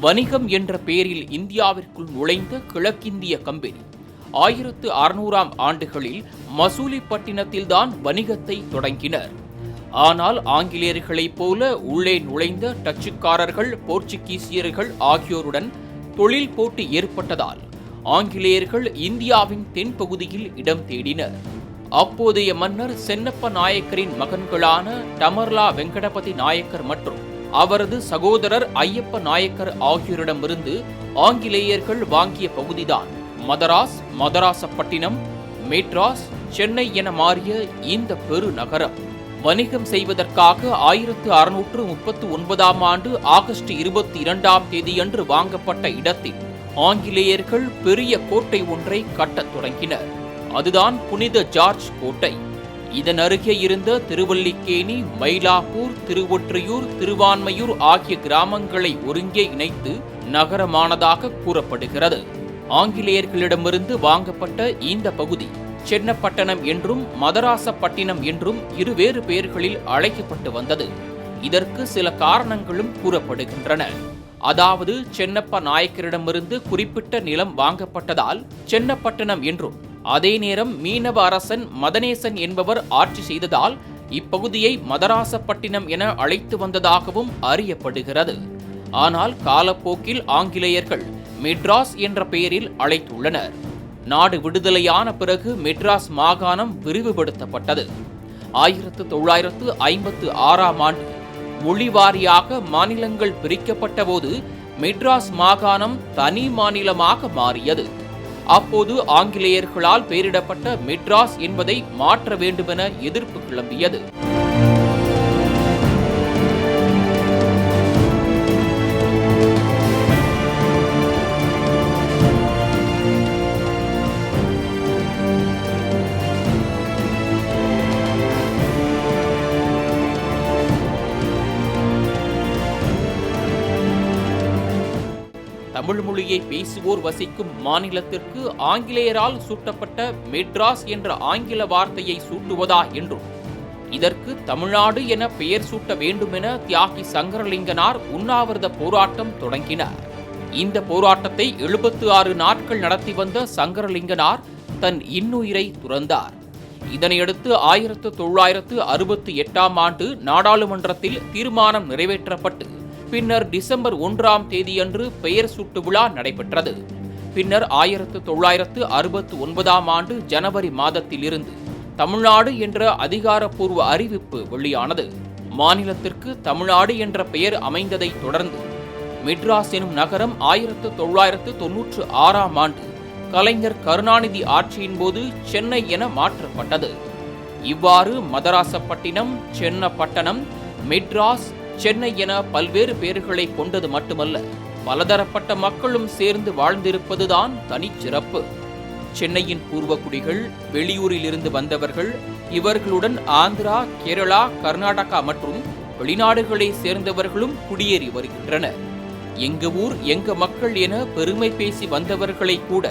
வணிகம் என்ற பெயரில் இந்தியாவிற்குள் நுழைந்த கிழக்கிந்திய கம்பெனி. ஆயிரத்து அறுநூறாம் ஆண்டுகளில் மசூலிப்பட்டினத்தில்தான் வணிகத்தை தொடங்கினர். ஆனால் ஆங்கிலேயர்களைப் போல உள்ளே நுழைந்த டச்சுக்காரர்கள் போர்ச்சுகீசியர்கள் ஆகியோருடன் தொழில் போட்டி ஏற்பட்டதால் ஆங்கிலேயர்கள் இந்தியாவின் தென்பகுதியில் இடம் தேடினர். அப்போதைய மன்னர் சென்னப்ப நாயக்கரின் மகன்களான டமர்லா வெங்கடபதி நாயக்கர் மற்றும் அவரது சகோதரர் ஐயப்ப நாயக்கர் ஆகியோரிடமிருந்து ஆங்கிலேயர்கள் வாங்கிய பகுதிதான். மதராஸ் மதராசப்பட்டினம் மெட்ராஸ் சென்னை என மாறிய இந்த பெருநகரம் வணிகம் செய்வதற்காக ஆயிரத்து அறுநூற்று முப்பத்து ஒன்பதாம் ஆண்டு ஆகஸ்ட் இருபத்தி இரண்டாம் தேதியன்று வாங்கப்பட்ட இடத்தில் ஆங்கிலேயர்கள் பெரிய கோட்டை ஒன்றை கட்டத் தொடங்கினர். அதுதான் புனித ஜார்ஜ் கோட்டை. இதன் அருகே இருந்த திருவல்லிக்கேணி மயிலாப்பூர் திருவொற்றியூர் திருவான்மையூர் ஆகிய கிராமங்களை ஒருங்கே இணைத்து நகரமானதாக கூறப்படுகிறது. ஆங்கிலேயர்களிடமிருந்து வாங்கப்பட்ட இந்த பகுதி சென்னப்பட்டணம் என்றும் மதராசப்பட்டினம் என்றும் இருவேறு பெயர்களில் அழைக்கப்பட்டு வந்தது. இதற்கு சில காரணங்களும் கூறப்படுகின்றன. அதாவது சென்னப்ப நாயக்கரிடமிருந்து குறிப்பிட்ட நிலம் வாங்கப்பட்டதால் சென்னப்பட்டணம் என்றும் அதே நேரம் மீனவ அரசன் மதனேசன் என்பவர் ஆட்சி செய்ததால் இப்பகுதியை மதராசப்பட்டினம் என அழைத்து வந்ததாகவும் அறியப்படுகிறது. ஆனால் காலப்போக்கில் ஆங்கிலேயர்கள் மெட்ராஸ் என்ற பெயரில் அழைத்துள்ளனர். நாடு விடுதலையான பிறகு மெட்ராஸ் மாகாணம் விரிவுபடுத்தப்பட்டது. ஆயிரத்து தொள்ளாயிரத்து ஐம்பத்து ஆறாம் ஆண்டு மொழி வாரியாக மாநிலங்கள் பிரிக்கப்பட்ட போது மெட்ராஸ் மாகாணம் தனி மாநிலமாக மாறியது. அப்போது ஆங்கிலேயர்களால் பெயரிடப்பட்ட மெட்ராஸ் என்பதை மாற்ற வேண்டுமென எதிர்ப்பு கிளம்பியது. தமிழ் மொழியை பேசுவோர் வசிக்கும் மாநிலத்திற்கு ஆங்கிலேயரால் சூட்டப்பட்ட மெட்ராஸ் என்ற ஆங்கில வார்த்தையை சூட்டுவதா என்றும் இதற்கு தமிழ்நாடு என பெயர் சூட்ட வேண்டுமென தியாகி சங்கரலிங்கனார் உண்ணாவிரத போராட்டம் தொடங்கினார். இந்த போராட்டத்தை எழுபத்து ஆறு நாட்கள் நடத்தி வந்த சங்கரலிங்கனார் தன் இன்னுயிரை துறந்தார். இதனையடுத்து ஆயிரத்து தொள்ளாயிரத்து அறுபத்தி எட்டாம் ஆண்டு நாடாளுமன்றத்தில் தீர்மானம் நிறைவேற்றப்பட்டு பின்னர் டிசம்பர் ஒன்றாம் தேதியன்று பெயர் சுட்டு விழா நடைபெற்றது. பின்னர் ஆயிரத்து தொள்ளாயிரத்து அறுபத்து ஒன்பதாம் ஆண்டு ஜனவரி மாதத்திலிருந்து தமிழ்நாடு என்ற அதிகாரப்பூர்வ அறிவிப்பு வெளியானது. மாநிலத்திற்கு தமிழ்நாடு என்ற பெயர் அமைந்ததை தொடர்ந்து மெட்ராஸ் எனும் நகரம் ஆயிரத்து தொள்ளாயிரத்து தொன்னூற்று ஆறாம் ஆண்டு கலைஞர் கருணாநிதி ஆட்சியின் போது சென்னை என மாற்றப்பட்டது. இவ்வாறு மதராசப்பட்டினம் சென்னப்பட்டணம் மெட்ராஸ் சென்னை என பல்வேறு பெயர்களை கொண்டது மட்டுமல்ல பலதரப்பட்ட மக்களும் சேர்ந்து வாழ்ந்திருப்பதுதான் தனிச்சிறப்பு சென்னையின் பூர்வக்குடிகள் வெளியூரிலிருந்து வந்தவர்கள் இவர்களுடன் ஆந்திரா கேரளா கர்நாடகா மற்றும் வெளிநாடுகளை சேர்ந்தவர்களும் குடியேறி வருகின்றனர். எங்க ஊர் எங்க மக்கள் என பெருமை பேசி வந்தவர்களை கூட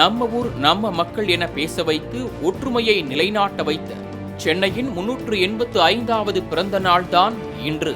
நம்ம ஊர் நம்ம மக்கள் என பேச வைத்து ஒற்றுமையை நிலைநாட்ட வைத்த சென்னையின் முன்னூற்று எண்பத்து ஐந்தாவது பிறந்த நாள்தான் இன்று.